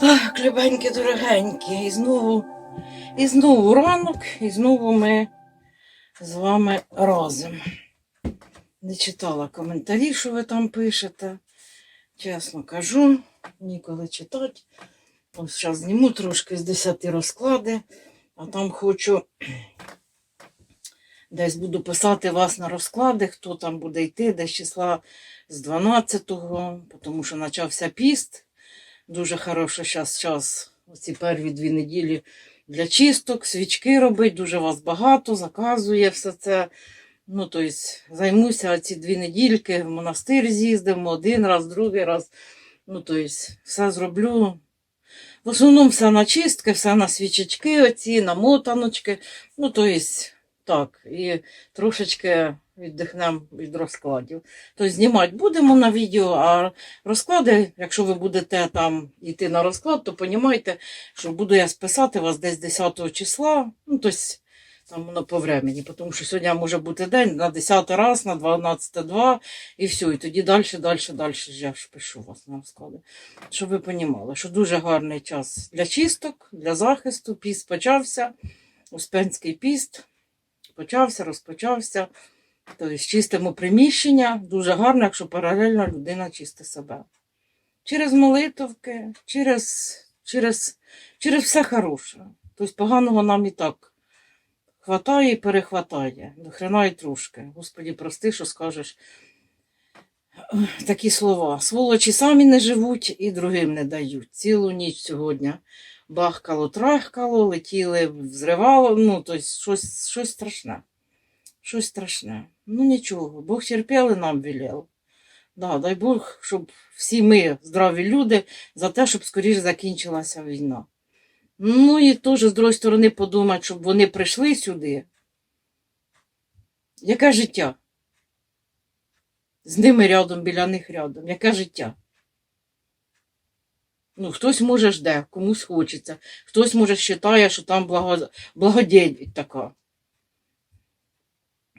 Так, любенькі, дорогенькі, і знову, і знову ранок, і знову ми з вами разом. Не читала коментарі, що ви там пишете. Чесно кажу, ніколи читати. Ось зараз зніму трошки з 10 розклади, а там хочу десь буду писати вас на розклади, хто там буде йти, десь числа з 12-го, тому що почався піст. Дуже хороший час, час, оці перві дві неділі для чисток, свічки робить, дуже вас багато, заказує все це. Ну, тобто, займуся ці дві недільки, в монастир з'їздимо один раз, другий раз. Ну, тобто, все зроблю. В основному все на чистки, все на свічечки, оці, на мотаночки. Ну, тобто, так, і трошечки віддихнемо від розкладів. Тобто знімати будемо на відео, а розклади, якщо ви будете там йти на розклад, то розумієте, що буду я списати вас десь 10 числа, ну, тобто там воно по времені, тому що сьогодні може бути день на 10 раз, на 12 2, і все, і тоді далі, далі, далі я ж пишу вас на розклади. Щоб ви розуміли, що дуже гарний час для чисток, для захисту, піст почався, Успенський піст почався, розпочався. Тобто чистимо приміщення, дуже гарно, якщо паралельно людина чистить себе. Через молитовки, через, через, через все хороше. Тобто поганого нам і так хватає і перехватає. До хрена і трошки. Господі, прости, що скажеш такі слова. Сволочі самі не живуть і другим не дають. Цілу ніч сьогодні бахкало, трахкало, летіли, взривало, ну, тобто щось, щось страшне. Щось страшне. Ну нічого, Бог терпів і нам велел. Да, дай Бог, щоб всі ми, здраві люди, за те, щоб скоріше закінчилася війна. Ну і теж, з другої сторони, подумати, щоб вони прийшли сюди. Яке життя? З ними рядом, біля них рядом. Яке життя? Ну, хтось може жде, комусь хочеться, хтось може вважає, що там благо... благодійність така.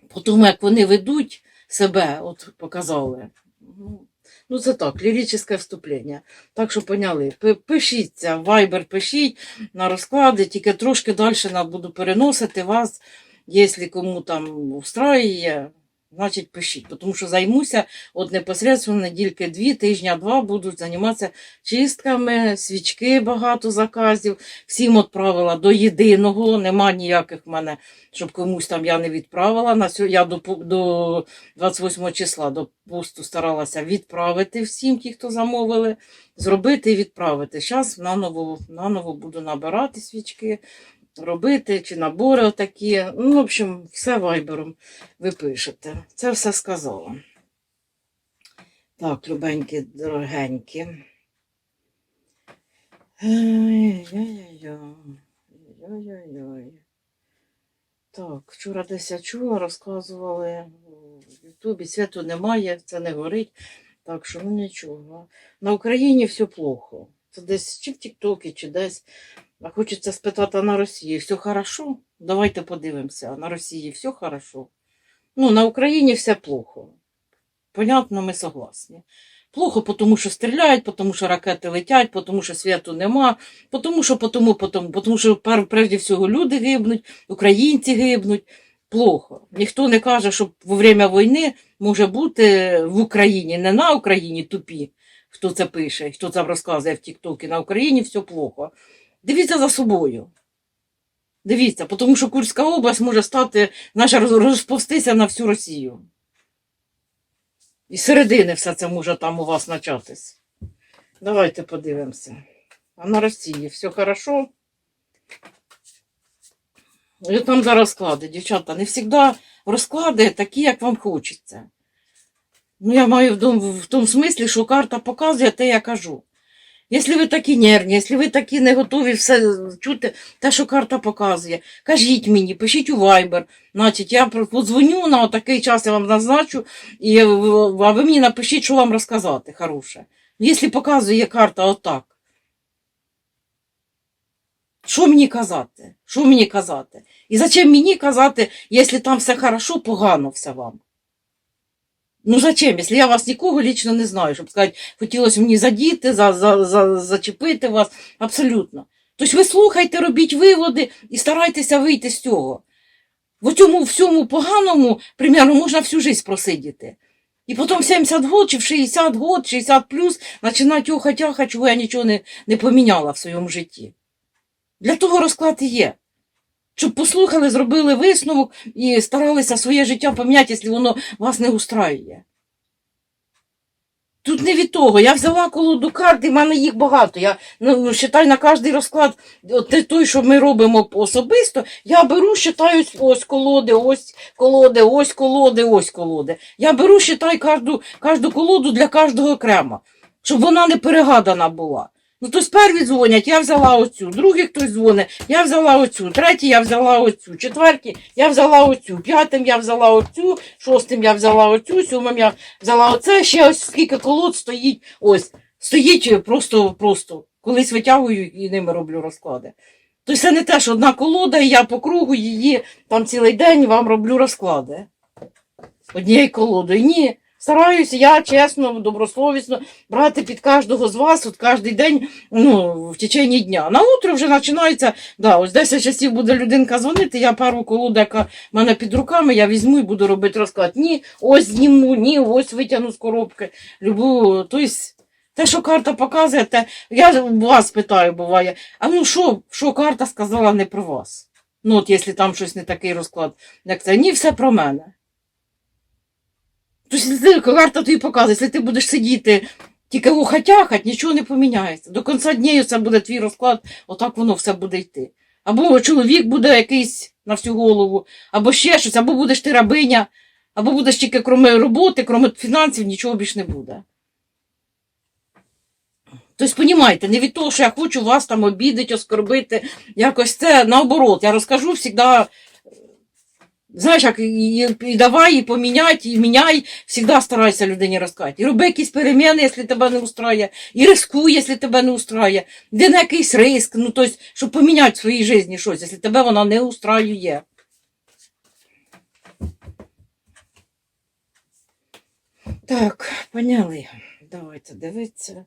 По тому, як вони ведуть себе, от показали. Ну, Ну, це так, ліричне вступлення. Так що поняли. Пишіться, вайбер пишіть на розклади, тільки трошки далі буду переносити вас, якщо кому там устраює, значить пишіть. Тому що займуся от непосередньо недільки дві, тижня два будуть займатися чистками, свічки багато заказів. Всім відправила до єдиного, нема ніяких в мене, щоб комусь там я не відправила. На я до, до 28 числа до посту старалася відправити всім, ті, хто замовили, зробити і відправити. Зараз наново, наново буду набирати свічки, робити чи набори отакі. Ну, в общем, все вайбером ви пишете. Це все сказала. Так, любенькі, дорогенькі. Ой-ой-ой. Так, вчора десь я чула, розказували в Ютубі, світу немає, це не горить. Так що ну нічого. На Україні все плохо. Це десь чи в Тіктокі, чи десь. Хочеться спитати, а на Росії все хорошо? Давайте подивимося, а на Росії все хорошо. Ну, на Україні все плохо. Понятно, ми согласні. Плохо, тому що стріляють, тому що ракети летять, тому що світу нема, тому що, потому, потому, тому що прежде всього люди гибнуть, українці гибнуть. Плохо. Ніхто не каже, що во время війни може бути в Україні, не на Україні тупі, хто це пише, хто це розказує в Тіктокі. На Україні все плохо. Дивіться за собою. Дивіться, тому що Курська область може стати, роз- розповстися на всю Росію. І з середини все це може там у вас початись. Давайте подивимося. А на Росії все хорошо. І там зараз розклади, дівчата, не завжди розклади такі, як вам хочеться. Ну, я маю в тому, в смислі, що карта показує те, я кажу. Якщо ви такі нервні, якщо ви такі не готові все чути, те, що карта показує, кажіть мені, пишіть у Viber. Значить, я подзвоню на такий час, я вам назначу, і, а ви мені напишіть, що вам розказати хороше. Якщо показує карта отак. Що мені казати? Що мені казати? І зачем мені казати, якщо там все хорошо, погано все вам? Ну зачем, якщо я вас нікого лічно не знаю, щоб сказати, хотілося мені задіти, за, за, за, зачепити вас. Абсолютно. Тобто ви слухайте, робіть виводи і старайтеся вийти з цього. В цьому всьому поганому, примерно, можна всю життя просидіти. І потім в 70 год, чи в 60 год, 60 плюс, починати охотя, чого я нічого не, не поміняла в своєму житті. Для того розклад і є. Щоб послухали, зробили висновок і старалися своє життя поміняти, якщо воно вас не устраює. Тут не від того. Я взяла колоду карт, і в мене їх багато. Я ну, считай, на кожний розклад, от той, що ми робимо особисто, я беру, считаю ось колоди, ось колоди, ось колоди, ось колоди. Я беру, кожну, кожну колоду для кожного окремо, щоб вона не перегадана була. Ну, то перві дзвонять, я взяла оцю, другий хтось дзвонить, я взяла оцю, третій я взяла оцю, четвертій я взяла оцю, п'ятим я взяла оцю, шостим я взяла оцю, сьомим я взяла оце, ще ось скільки колод стоїть, ось, стоїть просто, просто. Колись витягую і ними роблю розклади. Тобто це не те, що одна колода, і я по кругу її там цілий день вам роблю розклади. Однією колодою. Ні. Стараюся я чесно, добросовісно брати під кожного з вас от кожен день ну, в течение дня. На утро вже починається, да, ось 10 часів буде людинка дзвонити, я пару колоду, в мене під руками, я візьму і буду робити розклад. Ні, ось зніму, ні, ось витягну з коробки. Люблю, тобто, те, що карта показує, те, я вас питаю, буває, а ну що, що карта сказала не про вас? Ну, от якщо там щось не такий розклад, як це, ні, все про мене. Тобто, карта тобі показує, якщо ти будеш сидіти тільки ухатяхать, нічого не поміняється. До кінця днів це буде твій розклад, отак воно все буде йти. Або чоловік буде якийсь на всю голову, або ще щось, або будеш ти рабиня, або будеш тільки крім роботи, крім фінансів, нічого більш не буде. Тобто, понімаєте, не від того, що я хочу вас там обідати, оскорбити, якось це наоборот. Я розкажу завжди, знаєш, як і, і давай, і поміняй, і міняй, завжди старайся людині розказати. І роби якісь переміни, якщо тебе не устрає, і рискуй, якщо тебе не устрає. Йди на якийсь риск, ну, тобто, щоб поміняти в своїй житті щось, якщо тебе вона не устраює. Так, поняли. Давайте дивитися.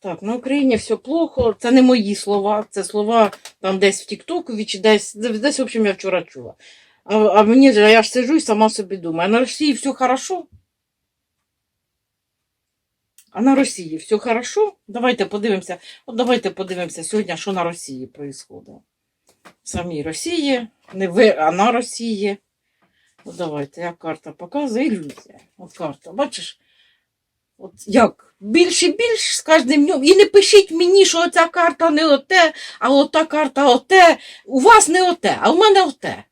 Так, на Україні все плохо. Це не мої слова, це слова там десь в Тіктокові чи десь, десь, в общем, я вчора чула. А, а мені ж я ж сиджу і сама собі думаю, а на Росії все хорошо? А на Росії все хорошо? Давайте подивимося. От давайте подивимося сьогодні, що на Росії відбувається. В самій Росії, не ви, а на Росії. От давайте, як карта показує, ілюзія. От карта, бачиш? От як? Більше і більш з кожним днем. І не пишіть мені, що оця карта не оте, а ота карта оте. У вас не оте, а у мене оте.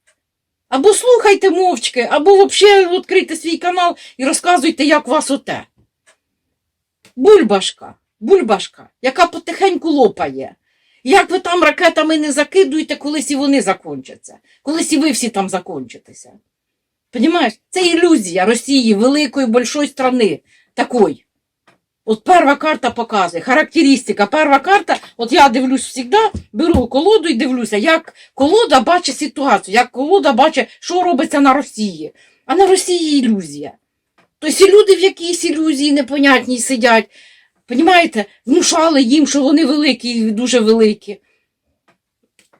Або слухайте мовчки, або взагалі відкрийте свій канал і розказуйте, як вас оте. Бульбашка, бульбашка, яка потихеньку лопає. Як ви там ракетами не закидуєте, колись і вони закончаться, колись і ви всі там закончитеся. Понімаєш? Це ілюзія Росії, великої, большої страни такої. От перша карта показує, характеристика. Перша карта, от я дивлюсь завжди, беру колоду і дивлюся, як колода бачить ситуацію, як колода бачить, що робиться на Росії. А на Росії ілюзія. Тобто люди в якійсь ілюзії непонятній сидять. Понімаєте, внушали їм, що вони великі і дуже великі.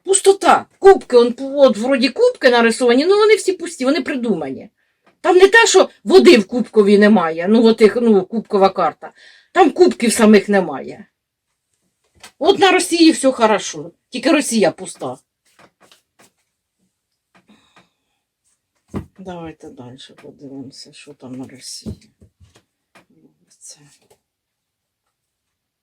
Пустота. Кубки, он, от вроді кубки нарисовані, ну вони всі пусті, вони придумані. Там не те, що води в кубкові немає, ну, отих, ну, кубкова карта. Там кубків самих немає. От на Росії все хорошо, тільки Росія пуста. Давайте далі подивимося, що там на Росії. Це.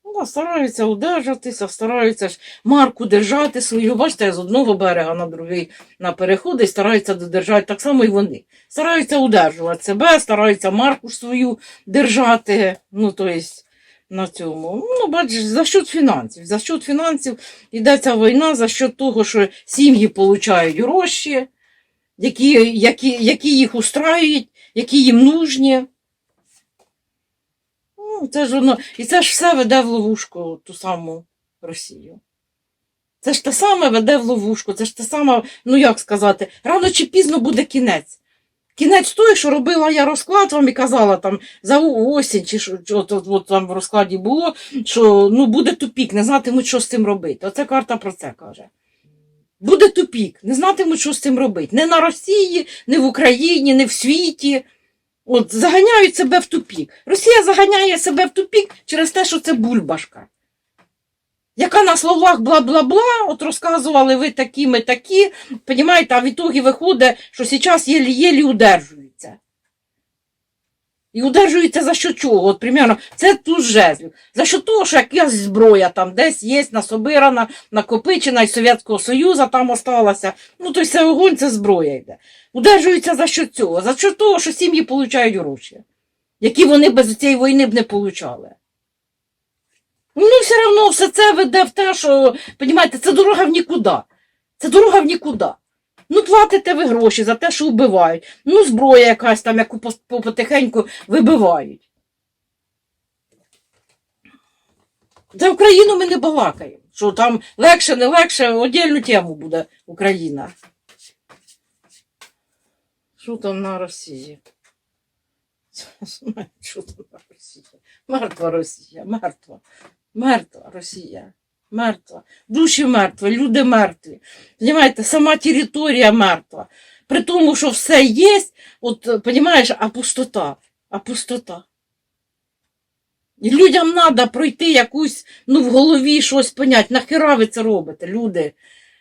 Ну, да, стараються удержатися, стараються ж марку держати свою. Бачите, з одного берега на другий на переходи стараються додержати. Так само і вони. Стараються удержувати себе, стараються марку свою держати. Ну, то есть, на цьому. Ну, бачиш, за счет фінансів. За счет фінансів йдеться війна, за счет того, що сім'ї получають гроші, які, які, які їх устраюють, які їм нужні. Ну, це ж воно, і це ж все веде в ловушку ту саму Росію. Це ж те саме веде в ловушку, це ж те саме, ну як сказати, рано чи пізно буде кінець. Кінець той, що робила я розклад вам і казала там за осінь, чи що от, от, от там в розкладі було, що ну, буде тупік, не знатимуть, що з цим робити. Оце карта про це каже. Буде тупік, не знатимуть, що з цим робити. Не на Росії, не в Україні, не в світі. От заганяють себе в тупік. Росія заганяє себе в тупік через те, що це бульбашка. Яка на словах бла-бла-бла, от розказували ви такі, ми такі, понімаєте, а в ітогі виходить, що зараз єлі-єлі удержуються. І удержуються за що чого? От, примерно, це туз жезлів. За що того, що якась зброя там десь є, насобирана, накопичена із Совєтського Союзу там осталася. Ну, то все огонь, це зброя йде. Удержуються за що цього? За що того, що сім'ї получають гроші, які вони без цієї війни б не получали. Ну, все одно все це веде в те, що, розумієте, це дорога в нікуди. Це дорога в нікуди. Ну, платите ви гроші за те, що вбивають. Ну, зброя якась там, яку потихеньку вибивають. За Україну ми не балакаємо. Що там легше, не легше, отдільну тему буде Україна. Що там на Росії? Що там на Росії? Мертва Росія, мертва. Мертва Росія. Мертва. Душі мертві, люди мертві. Понимаєте, сама територія мертва. При тому, що все є, от, понимаєш, а пустота. А пустота. І людям треба пройти якусь, ну, в голові щось понять. Нахера ви це робите, люди?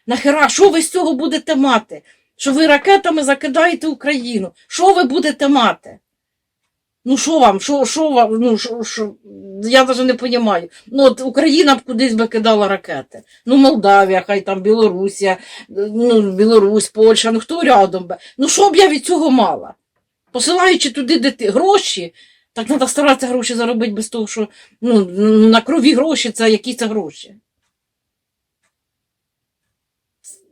Нахера, що ви з цього будете мати? Що ви ракетами закидаєте Україну? Що ви будете мати? Ну що вам, що, що вам, ну що, що, я навіть не розумію. Ну от Україна б кудись би кидала ракети. Ну Молдавія, хай там Білорусія, ну Білорусь, Польща, ну хто рядом би. Ну що б я від цього мала? Посилаючи туди дити гроші, так треба старатися гроші заробити без того, що ну, на крові гроші це які це гроші.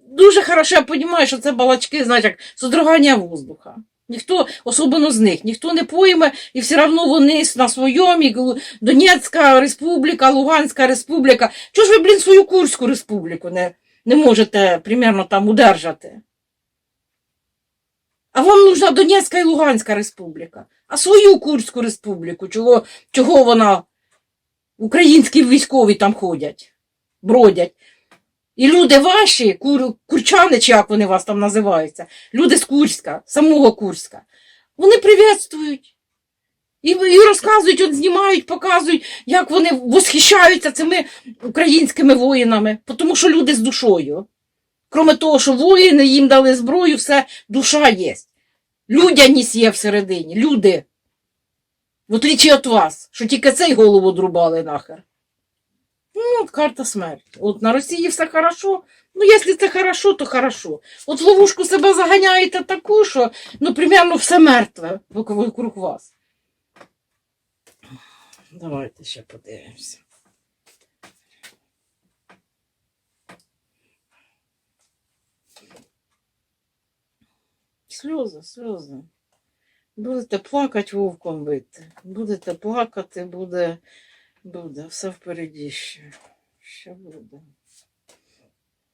Дуже хорошо я розумію, що це балачки, знаєш, як содрогання воздуха. Ніхто, особливо з них, ніхто не пойме, і все одно вони на своєму, Донецька республіка, Луганська республіка. Чого ж ви, блін, свою Курську республіку не, не можете примерно там удержати? А вам нужна Донецька і Луганська республіка. А свою Курську республіку, чого, чого вона, українські військові там ходять, бродять. І люди ваші, кур, курчани, чи як вони вас там називаються, люди з Курська, самого Курська, вони привітствують. І, і розказують, от знімають, показують, як вони восхищаються цими українськими воїнами, тому що люди з душою. Кроме того, що воїни їм дали зброю, все, душа є. Людяність є всередині, люди. В отличі від вас, що тільки цей голову друбали нахер. Ну, карта смерті. От на Росії все хорошо. Ну, якщо це хорошо, то хорошо. От ловушку себе заганяєте таку, що, ну, примерно все мертве вокруг вас. Давайте ще подивимося. Сльози, сльози. Будете плакати, вовком бити. Будете плакати, буде, буде, все впереді ще. Ще буде.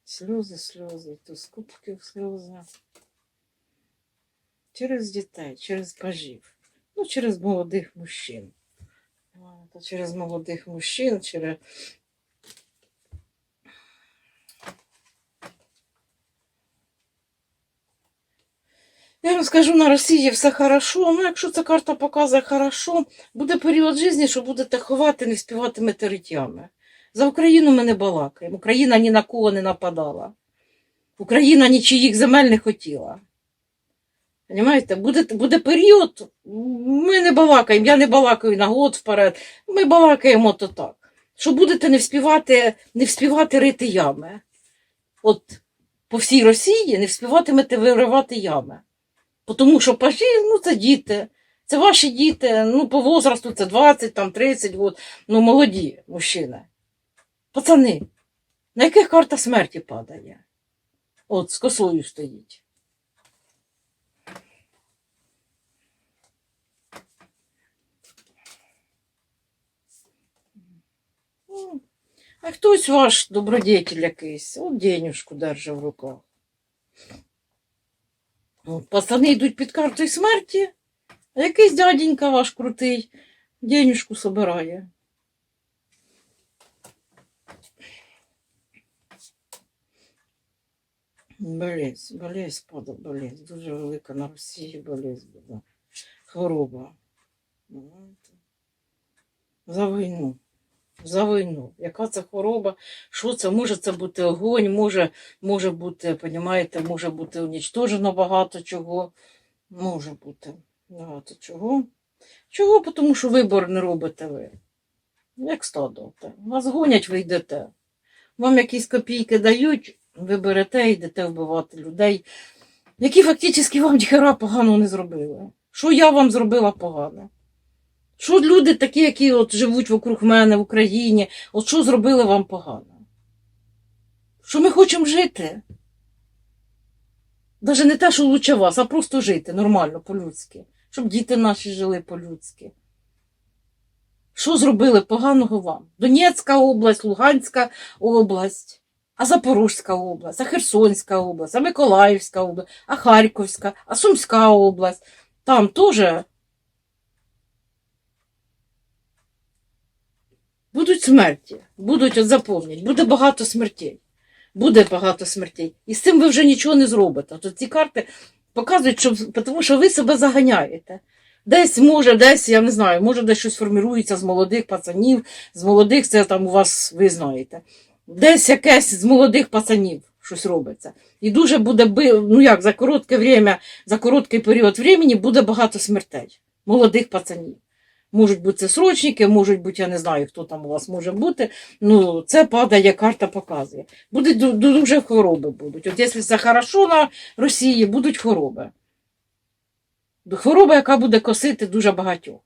Сльози, сльози, то скупки сльози. Через дітей, через пажів, ну, через молодих мужчин. То через молодих мужчин, через. Я вам скажу, на Росії все хорошо. Ну, якщо ця карта показує хорошо, буде період життя, що будете ховати, не співатимете риттями. За Україну ми не балакаємо. Україна ні на кого не нападала. Україна нічиїх земель не хотіла. Понимаєте, буде, буде період, ми не балакаємо, я не балакаю на год вперед, ми балакаємо то так. Що будете не вспівати, не вспівати рити ями. От по всій Росії не вспіватимете виривати ями. Тому що пажі, ну це діти. Це ваші діти, ну, по возрасту це 20, там, 30 год, ну, молоді мужчини. Пацани, на яких карта смерті падає? От, з косою стоїть. А хтось ваш добродетель якийсь, от денюжку держав в руках. Пацани йдуть під картою смерті, а якийсь дяденька ваш крутий денюжку собирає. Болезнь, болезнь, спада, болезнь. Дуже велика на Росії болезнь була. Хвороба. За війну. За війну. Яка це хвороба? Що це? Може це бути огонь, може, може бути, понімаєте, може бути унічтожено багато чого. Може бути багато чого. Чого? Тому що вибор не робите ви. Як стадо. Вас гонять, ви йдете. Вам якісь копійки дають, ви берете йдете вбивати людей, які фактично вам ніхера поганого не зробили. Що я вам зробила погано? Що люди такі, які от живуть вокруг мене в Україні, от що зробили вам погано? Що ми хочемо жити? Навіть не те, що лучше вас, а просто жити нормально, по-людськи. Щоб діти наші жили по-людськи. Що зробили поганого вам? Донецька область, Луганська область, а Запорізька область, а Херсонська область, а Миколаївська область, а Харківська, а Сумська область. Там теж будуть смерті, будуть от запомніть, буде багато смертей. Буде багато смертей. І з цим ви вже нічого не зробите. Тут ці карти показують, що, тому що ви себе заганяєте. Десь може, десь, я не знаю, може десь щось формірується з молодих пацанів, з молодих, це там у вас, ви знаєте. Десь якесь з молодих пацанів щось робиться. І дуже буде, ну як, за коротке время, за короткий період времени буде багато смертей. Молодих пацанів. Можуть бути це срочники, можуть бути, я не знаю, хто там у вас може бути. Ну, це падає, карта показує. Будуть ду- ду- дуже хвороби будуть. От якщо це хорошо на Росії, будуть хвороби. Хвороба, яка буде косити дуже багатьох.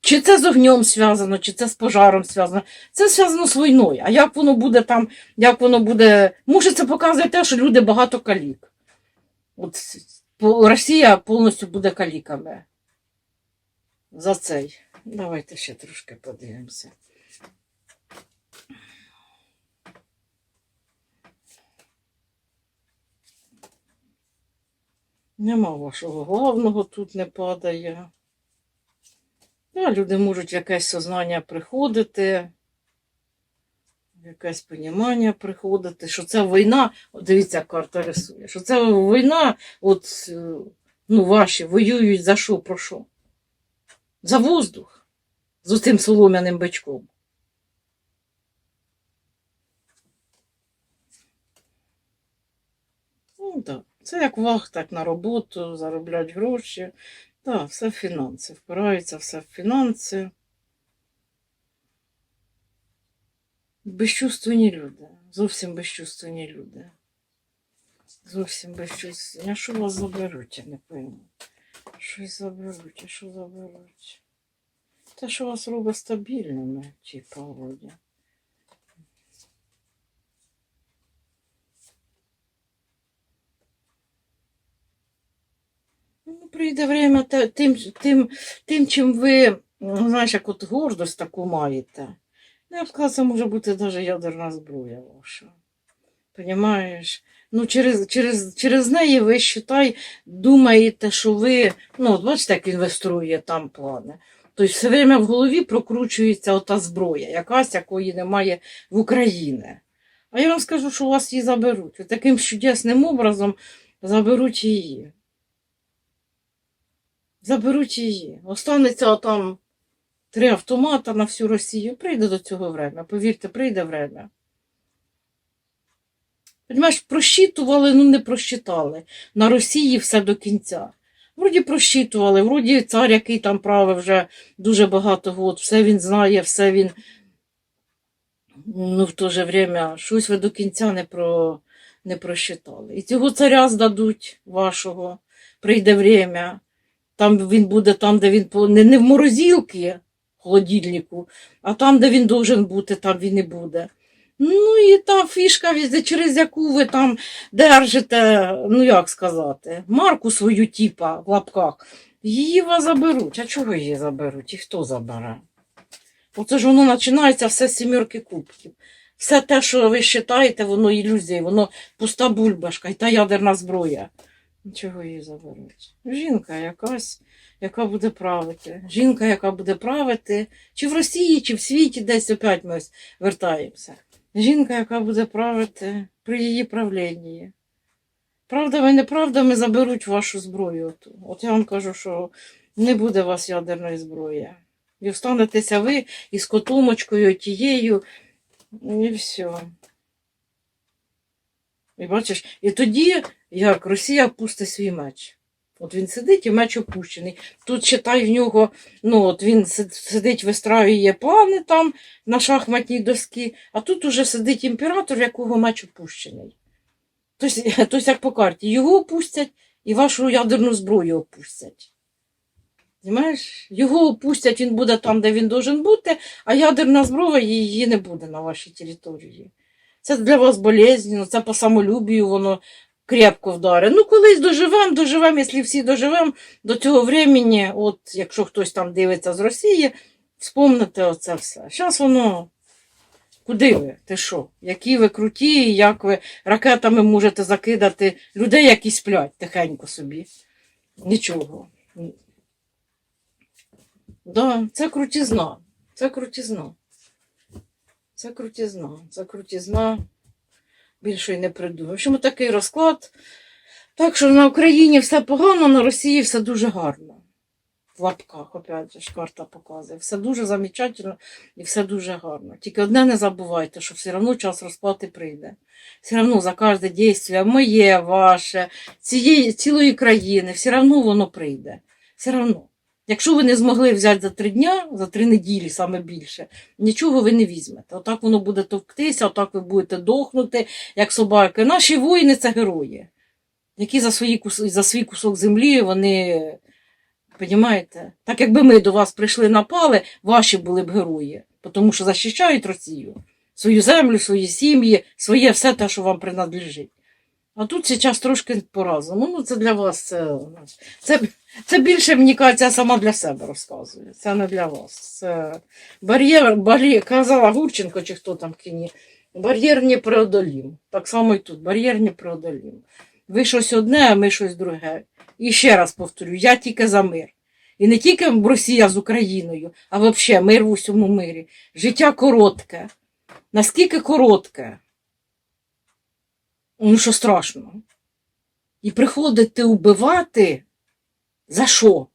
Чи це з огнем зв'язано, чи це з пожаром зв'язано. Це зв'язано з війною. А як воно буде там, як воно буде. Може, це показує те, що люди багато калік. От Росія повністю буде каліками. За цей. Давайте ще трошки подивимося. Нема вашого головного тут не падає. Да, люди можуть якесь сознання приходити, якесь понімання приходити, що це війна, от дивіться, карта рисує, що це війна, от е, ну, ваші воюють за що, про що? За воздух з цим солом'яним бичком. Ну, так. Це як вахта, як на роботу, зароблять гроші. Так, все в фінанси. Впирається все в фінанси. Безчувственні люди. Зовсім безчувственні люди. Зовсім безчувственні. А що вас заберуть, я не пойму. Щось заберуть, а що заберуть? Те, що вас робить стабільними, типа, вроді. Ну, прийде время тим, тим, тим, чим ви, ну, знаєш, як от гордость таку маєте. Ну, я б сказала, це може бути навіть ядерна зброя ваша. Понімаєш? Ну, через, через, через неї ви считай, думаєте, що ви, ну, от бачите, як інвестує там плани. Тобто все время в голові прокручується ота зброя, якась, якої немає в Україні. А я вам скажу, що у вас її заберуть. От Таким чудесним образом заберуть її. Заберуть її. Останеться там три автомата на всю Росію. Прийде до цього время. Повірте, прийде время. Понимаєш, просчитували, ну не просчитали. На Росії все до кінця. Вроді просчитували, вроді цар, який там правив вже дуже багато год, все він знає, все він. Ну, в то же время, щось ви до кінця не, про, не просчитали. І цього царя здадуть вашого. Прийде время. Там він буде там, де він не, не в морозилці, холодильнику, а там, де він должен бути, там він і буде. Ну і та фішка, через яку ви там держите, ну як сказати, марку свою типа в лапках, її вас заберуть. А чого її заберуть? І хто забере? Оце ж воно починається все з сімерки кубків. Все те, що ви вважаєте, воно ілюзія, воно пуста бульбашка і та ядерна зброя. Чого її заберуть? Жінка якась, яка буде правити. Жінка, яка буде правити, чи в Росії, чи в світі, десь опять ми вертаємося. Жінка, яка буде правити при її правлінні. Правдами, неправдами заберуть вашу зброю. От я вам кажу, що не буде у вас ядерної зброї. І встанетеся ви із котомочкою тією, і все. І бачиш, і тоді, як Росія пустить свій меч. От він сидить і меч опущений. Тут читай в нього, ну от він сид- сидить, вистраює плани там на шахматній доскі, а тут уже сидить імператор, в якого меч опущений. Тобто, тобто як по карті, його опустять і вашу ядерну зброю опустять. Знаєш, його опустять, він буде там, де він должен бути, а ядерна зброя її не буде на вашій території. Це для вас болезненно, це по самолюбію воно крепко вдарить. Ну, колись доживемо, доживемо, якщо всі доживемо до цього времени, от якщо хтось там дивиться з Росії, вспомните оце все. Зараз воно. Куди ви? Ти що? Які ви круті, як ви ракетами можете закидати людей, які сплять тихенько собі. Нічого. Да, це крутізна. Це крутізна. Це крутізна. Це крутізна. Більше й не придумаю. В общем, такий розклад. Так що на Україні все погано, на Росії все дуже гарно. В лапках, опять ж карта показує. Все дуже замечательно і все дуже гарно. Тільки одне не забувайте, що все одно час розплати прийде. Все одно за кожне дійство, моє, ваше, цієї, цілої країни, все одно воно прийде. Все одно. Якщо ви не змогли взяти за три дня, за три неділі саме більше, нічого ви не візьмете. Отак воно буде товктися, отак ви будете дохнути, як собаки. Наші воїни це герої, які за, свої, за свій кусок землі вони. Понімаєте? Так якби ми до вас прийшли напали, ваші були б герої, тому що захищають Росію, свою землю, свої сім'ї, своє все те, що вам принадлежить. А тут зараз трошки по-разному. Ну, це для вас це, це, це більше, мені кажеться, сама для себе розказую. Це не для вас. Це бар'єр, бар'єр, казала Гурченко, чи хто там в. Бар'єр не преодолім. Так само і тут, бар'єр не преодолім. Ви щось одне, а ми щось друге. І ще раз повторю, я тільки за мир. І не тільки Росія з Україною, а взагалі мир в усьому мирі. Життя коротке. Наскільки коротке? Ну, що страшно. І приходити убивати за що?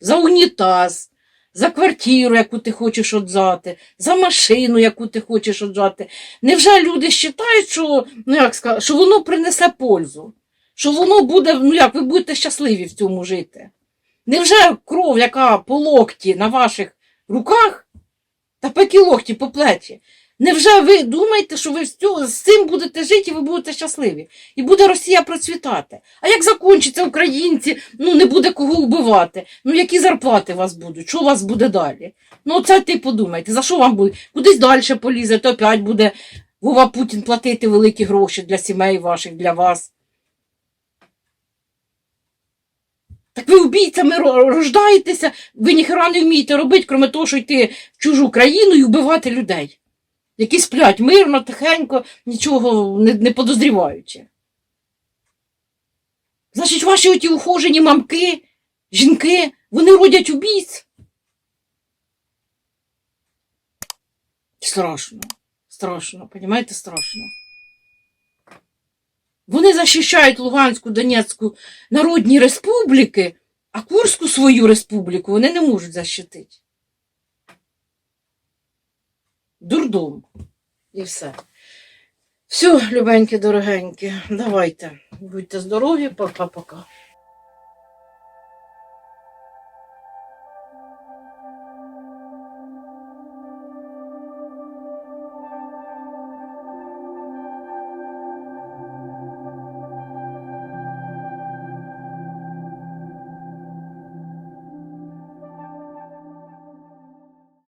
За унітаз, за квартиру, яку ти хочеш отжати, за машину, яку ти хочеш отжати. Невже люди вважають, що, ну, як сказати, що воно принесе пользу? Що воно буде, ну як, ви будете щасливі в цьому жити? Невже кров, яка по локті на ваших руках, та по локті по плечі? Невже ви думаєте, що ви з цим будете жити і ви будете щасливі? І буде Росія процвітати. А як закінчиться українці, ну не буде кого вбивати. Ну які зарплати у вас будуть? Що у вас буде далі? Ну це ти подумайте, за що вам буде? Кудись далі полізете, опять буде Вова Путін платити великі гроші для сімей ваших, для вас. Так ви убійцями ро- рождаєтеся, ви ніхера не вмієте робити, крім того, що йти в чужу країну і вбивати людей, які сплять мирно, тихенько, нічого не, не подозріваючи. Значить, ваші оті ухожені мамки, жінки, вони родять убійць. Страшно, страшно, понімаєте, страшно. Вони захищають Луганську, Донецьку народні республіки, а Курську свою республіку вони не можуть защитити. Дурдом. І все. Все, любенькі, дорогенькі, давайте. Будьте здорові, пока-пока.